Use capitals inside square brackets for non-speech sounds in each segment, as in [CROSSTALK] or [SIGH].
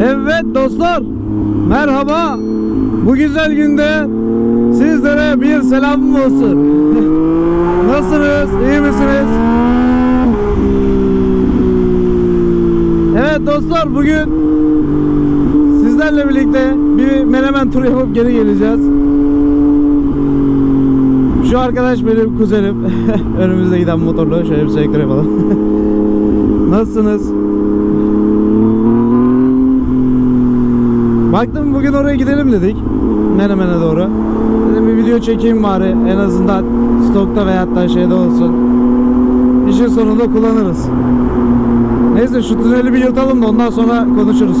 Evet dostlar, merhaba. Bu güzel günde sizlere bir selamım olsun. [LAUGHS] Nasılsınız? İyi misiniz? Evet dostlar, bugün sizlerle birlikte bir menemen turu yapıp geri geleceğiz. Şu arkadaş benim kuzenim. [LAUGHS] Önümüzde giden motorla şöyle bir selektör yapalım. [LAUGHS] Nasılsınız? Baktım bugün oraya gidelim dedik. Menemen'e doğru. Dedim bir video çekeyim bari. En azından stokta veyahut da şeyde olsun. İşin sonunda kullanırız. Neyse şu tüneli bir yırtalım da ondan sonra konuşuruz.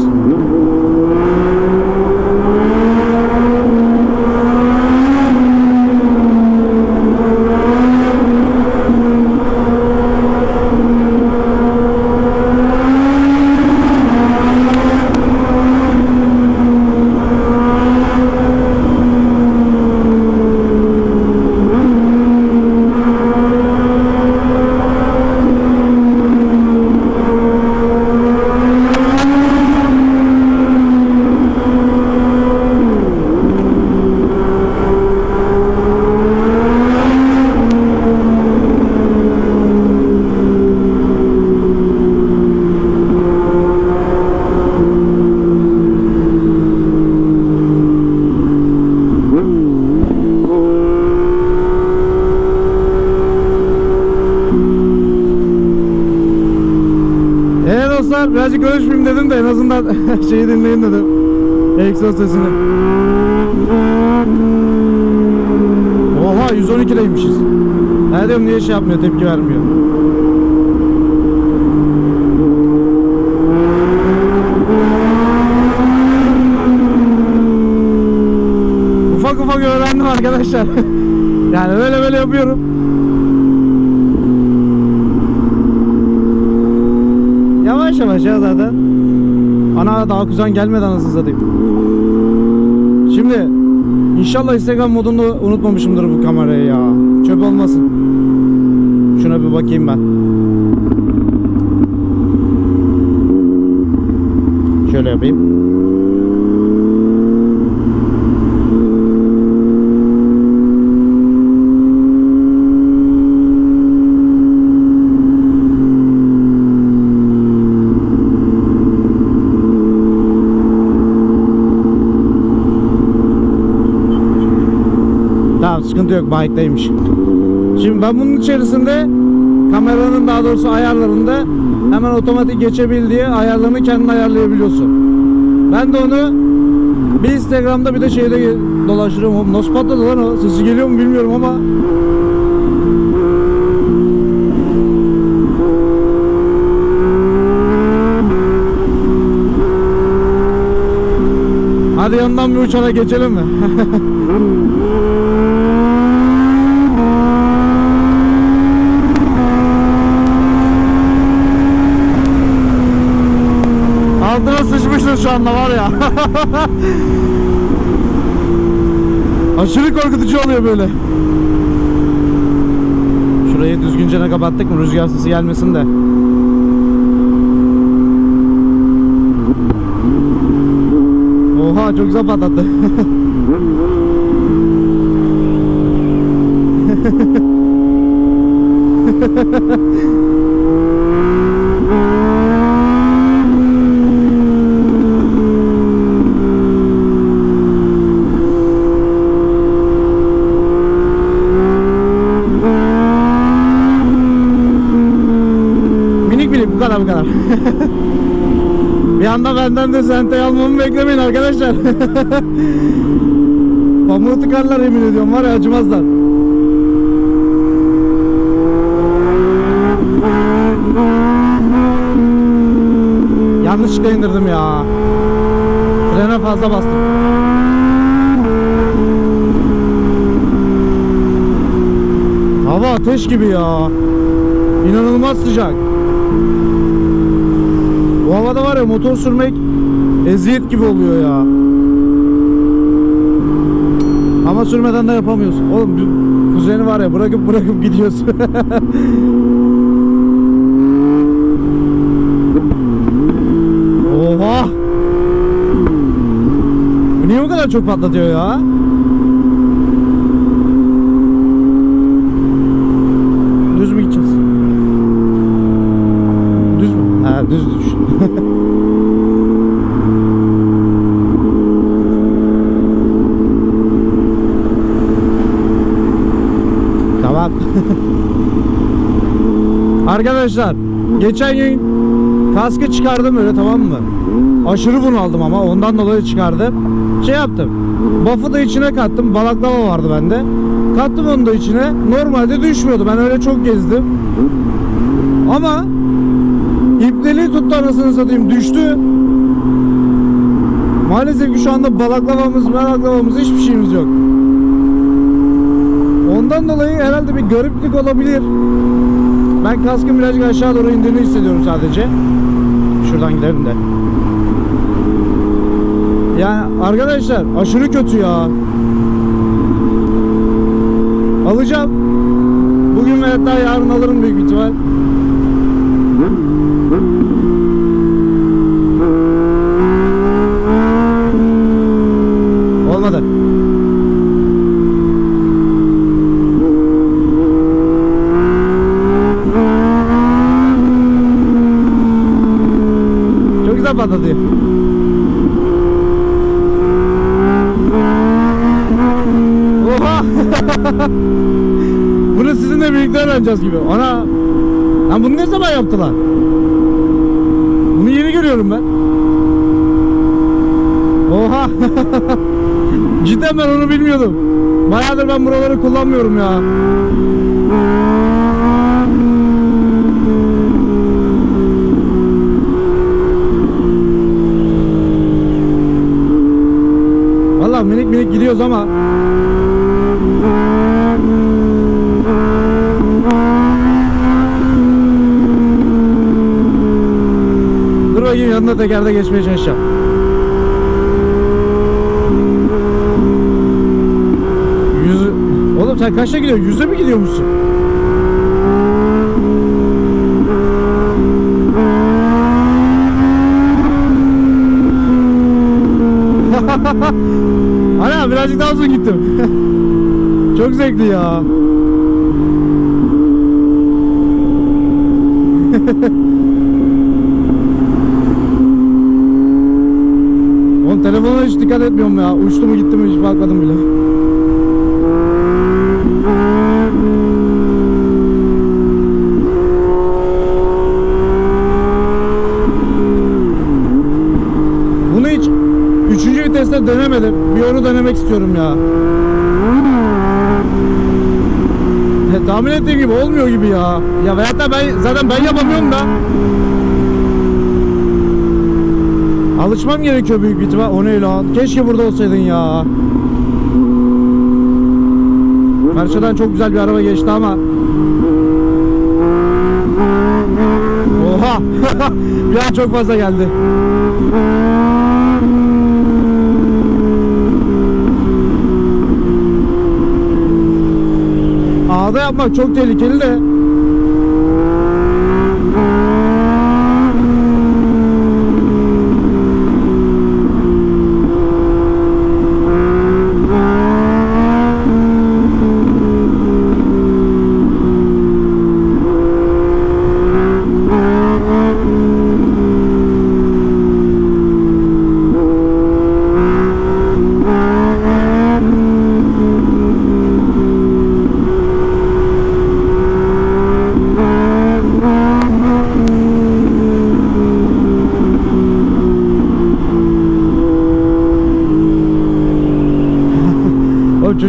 Dostlar birazcık konuşmayayım dedim de en azından [LAUGHS] şeyi dinleyin dedim. Egzoz sesini. Oha 112'deymişiz. Ne diyorum niye şey yapmıyor tepki vermiyor. Ufak ufak öğrendim arkadaşlar. [LAUGHS] yani böyle böyle yapıyorum. Yavaş ya zaten. Ana daha kuzen gelmeden anasını satayım. Şimdi inşallah Instagram modunda unutmamışımdır bu kamerayı ya. Çöp olmasın. Şuna bir bakayım ben. Şöyle yapayım. Tamam sıkıntı yok bike'daymış. Şimdi ben bunun içerisinde kameranın daha doğrusu ayarlarında hemen otomatik geçebil diye ayarlarını kendin ayarlayabiliyorsun. Ben de onu bir Instagram'da bir de şeyde dolaştırıyorum. Nasıl patladı lan o? Sesi geliyor mu bilmiyorum ama. Hadi yandan bir uçana geçelim mi? [LAUGHS] Sıçmıştır şu anda var ya. [LAUGHS] Aşırı korkutucu oluyor böyle. Şurayı düzgünce ne kapattık mı rüzgar sesi gelmesin de. Oha çok güzel patlattı. [LAUGHS] Minik minik bu kadar bu kadar. bir anda benden de sentey almamı beklemeyin arkadaşlar. [LAUGHS] Pamuğu tıkarlar yemin ediyorum var ya acımazlar. Yanlışlıkla indirdim ya. Frene fazla bastım. Hava ateş gibi ya. İnanılmaz sıcak. Bu havada var ya motor sürmek eziyet gibi oluyor ya. Ama sürmeden de yapamıyorsun. Oğlum kuzeni var ya bırakıp bırakıp gidiyorsun. [LAUGHS] Oha! Niye o kadar çok patlatıyor ya? Düz mü gideceğiz? Düz düz düz. [LAUGHS] tamam. [LAUGHS] Arkadaşlar geçen gün kaskı çıkardım öyle tamam mı? Aşırı bunaldım ama ondan dolayı çıkardım. Şey yaptım. Buff'ı da içine kattım. Balaklava vardı bende. Kattım onu da içine. Normalde düşmüyordu. Ben öyle çok gezdim. Ama ipliği tuttu anasını satayım. Düştü. Maalesef ki şu anda balaklavamız, balaklavamız hiçbir şeyimiz yok. Ondan dolayı herhalde bir gariplik olabilir. Ben kaskın birazcık aşağı doğru indiğini hissediyorum sadece. Şuradan gidelim de. Yani arkadaşlar aşırı kötü ya. Alacağım. Bugün ve hatta yarın alırım büyük ihtimal. Olmadı. Çok güzel patladı. Oha! [LAUGHS] Bunu sizinle birlikte öğreneceğiz gibi. Ana! Lan bunu ne zaman yaptılar? Bunu yeni görüyorum ben. Oha! [LAUGHS] Cidden ben onu bilmiyordum. Bayağıdır ben buraları kullanmıyorum ya. Vallahi minik minik gidiyoruz ama Dur bakayım yanına tekerde geçmeye çalışacağım. Yüzü... Oğlum sen kaçta gidiyorsun? Yüze mi gidiyormuşsun? [LAUGHS] Ana birazcık daha uzun gittim. [LAUGHS] Çok zevkli ya. [LAUGHS] Oğlum telefona hiç dikkat etmiyorum ya. Uçtu mu gitti mi hiç bakmadım bile. Bunu hiç üçüncü viteste denemedim. Bir onu denemek istiyorum ya. He, tahmin ettiğim gibi olmuyor gibi ya. Ya veyahut da ben zaten ben yapamıyorum da. Alışmam gerekiyor büyük ihtimal. O ne lan? Keşke burada olsaydın ya. Karşıdan çok güzel bir araba geçti ama. Oha! [LAUGHS] bir an çok fazla geldi. Ağda yapmak çok tehlikeli de.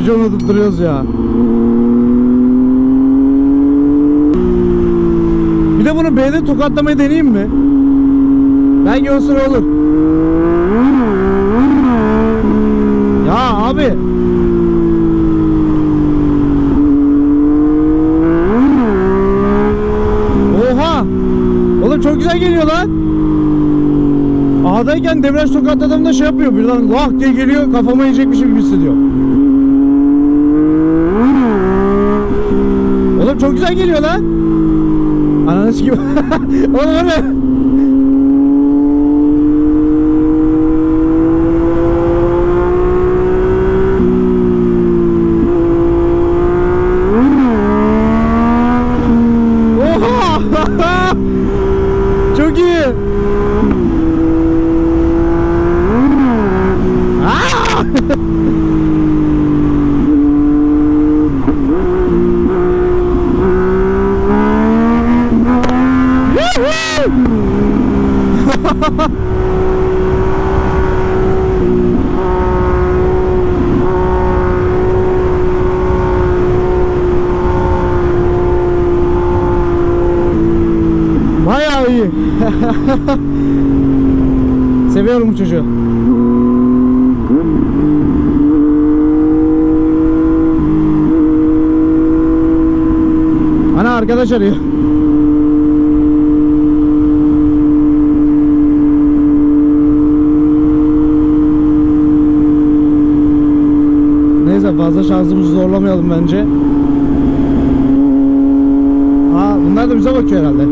Çocuğu unutup duruyoruz ya. Bir de bunu B'de tokatlamayı deneyeyim mi? O sıra olur. Ya abi. Oha. Oğlum çok güzel geliyor lan. A'dayken devraj tokatladığımda şey yapıyor. Birden lah diye geliyor kafama yiyecekmişim gibi hissediyor. Oğlum çok güzel geliyor lan. Ananı gibi. [LAUGHS] Oğlum o ne? Seviyorum bu çocuğu. Ana arkadaş arıyor. Neyse fazla şansımızı zorlamayalım bence. Aa bunlar da bize bakıyor herhalde.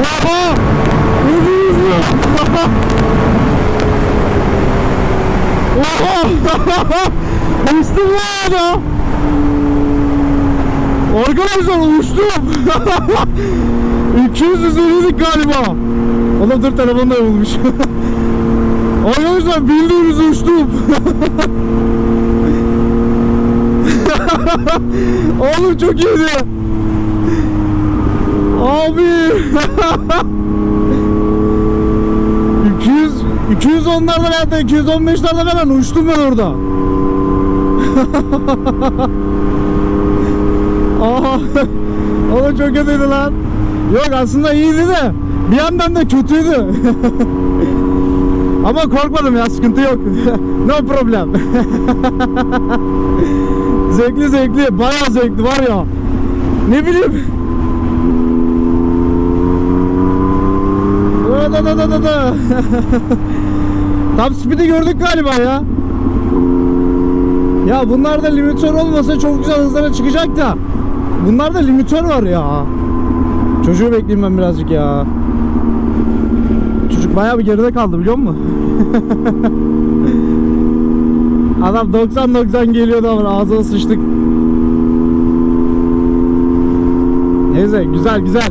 Oha! Öldünüz mü? Oha! Ya! [LAUGHS] [LAUGHS] Arkadaşlar uçtum! 200 üzeriydik galiba. Oğlum dur telefon da yamulmuş. Arkadaşlar bildiğiniz uçtum. [LAUGHS] Oğlum çok iyiydi. Abi. 200 210'larda ben de 215'lerde falan uçtum ben orada. [LAUGHS] Aa, Oğlum çok kötüydü lan. Yok aslında iyiydi de bir yandan da kötüydü. [LAUGHS] Ama korkmadım ya sıkıntı yok. [LAUGHS] no problem. zevkli zevkli bayağı zevkli var ya. Ne bileyim. Da da da da da. Top speed'i gördük galiba ya. Ya bunlarda limitör olmasa çok güzel hızlara çıkacak da. Bunlarda limitör var ya. Çocuğu bekleyeyim ben birazcık ya. Çocuk bayağı bir geride kaldı biliyor musun? [LAUGHS] Adam 90-90 geliyordu ama ağzına sıçtık. Neyse güzel güzel.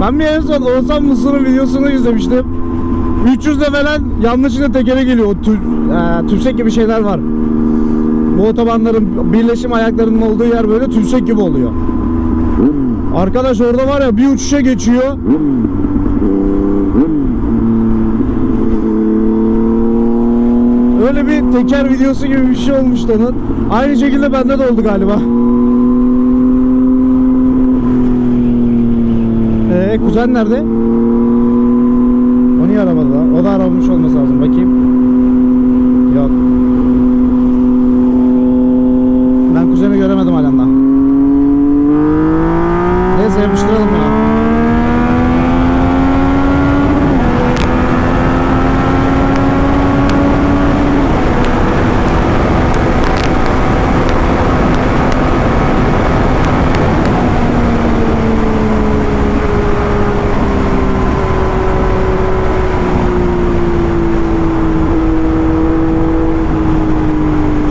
Ben bir en son Oğuzhan Mısır'ın videosunu izlemiştim. 300'de falan yanlışlıkla tekere geliyor. O tü, e, tümsek gibi şeyler var. Bu otobanların birleşim ayaklarının olduğu yer böyle tümsek gibi oluyor. Arkadaş orada var ya bir uçuşa geçiyor. Öyle bir teker videosu gibi bir şey olmuştu onun. Aynı şekilde bende de oldu galiba. Ee, kuzen nerede? O niye aramadı? O da aramamış olması lazım. Bakayım. Yok. Ben kuzeni göremedim halen daha. Neyse yapıştıralım ya.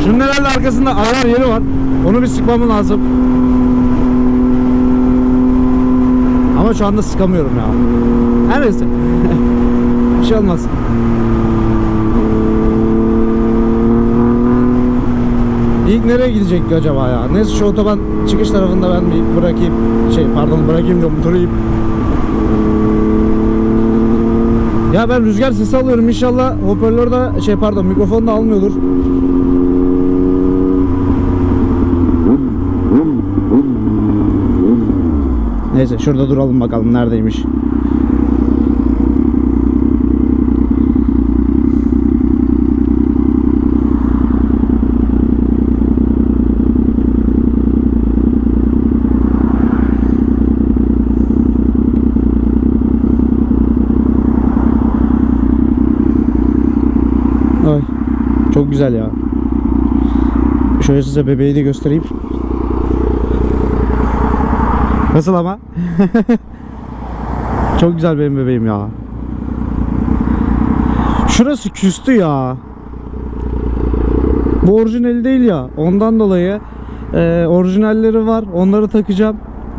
Şunun herhalde arkasında ayar yeri var. Onu bir sıkmam lazım. Ama şu anda sıkamıyorum ya. Her neyse. [LAUGHS] bir şey olmaz. İlk nereye gidecek ki acaba ya? Neyse şu otoban çıkış tarafında ben bir bırakayım. Şey pardon bırakayım diyorum durayım. Ya ben rüzgar sesi alıyorum inşallah hoparlörde şey pardon mikrofonda almıyordur. Neyse şurada duralım bakalım neredeymiş. Ay çok güzel ya. Şöyle size bebeği de göstereyim. Nasıl ama? [LAUGHS] Çok güzel benim bebeğim ya. Şurası küstü ya. Bu orijinali değil ya. Ondan dolayı e, orijinalleri var. Onları takacağım.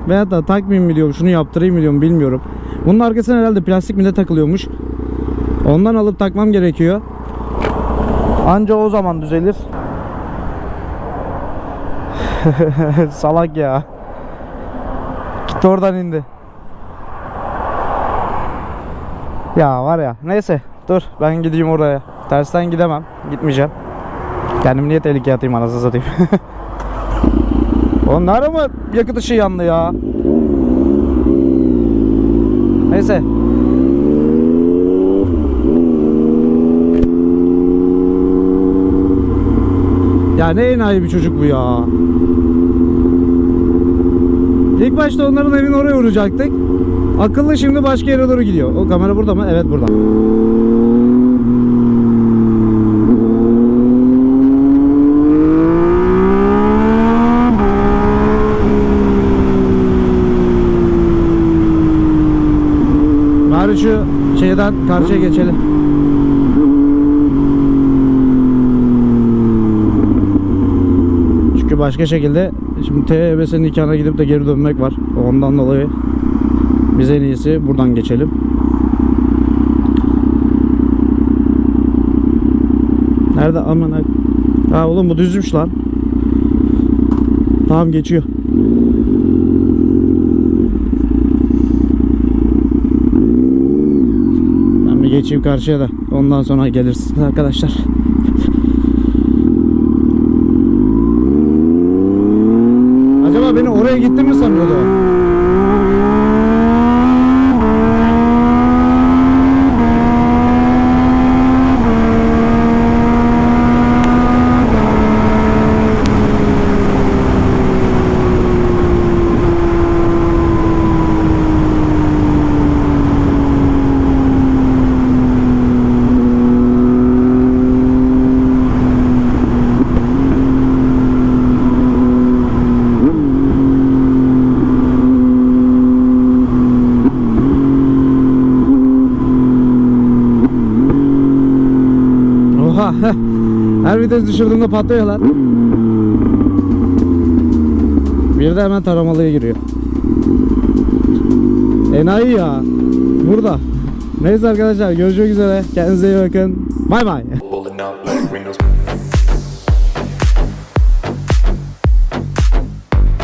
Veya da takmayayım mı diyorum. Şunu yaptırayım mı diyorum bilmiyorum. Bunun arkasına herhalde plastik mi de takılıyormuş. Ondan alıp takmam gerekiyor. Anca o zaman düzelir. [LAUGHS] Salak ya. Gitti oradan indi. Ya var ya. Neyse. Dur ben gideyim oraya. Tersten gidemem. Gitmeyeceğim. Kendimi niye tehlikeye atayım anasını satayım. [LAUGHS] Onlar mı yakıt ışığı yandı ya? Neyse. Ya ne enayi bir çocuk bu ya. İlk başta onların evini oraya vuracaktık. Akıllı şimdi başka yere doğru gidiyor. O kamera burada mı? Evet burada. Bari şu şeyden karşıya geçelim. Çünkü başka şekilde şimdi TEBS'nin nikahına gidip de geri dönmek var. Ondan dolayı biz en iyisi buradan geçelim. Nerede aman ha- oğlum bu düzmüş lan. Tamam geçiyor. Ben bir geçeyim karşıya da ondan sonra gelirsiniz arkadaşlar. Acaba beni oraya gittim mi sanıyordu o? Oha. Her vites düşürdüğümde patlıyor lan. Bir de hemen taramalıya giriyor. Enayi ya. Burada. Neyse arkadaşlar görüşmek üzere. Kendinize iyi bakın. Bay bay.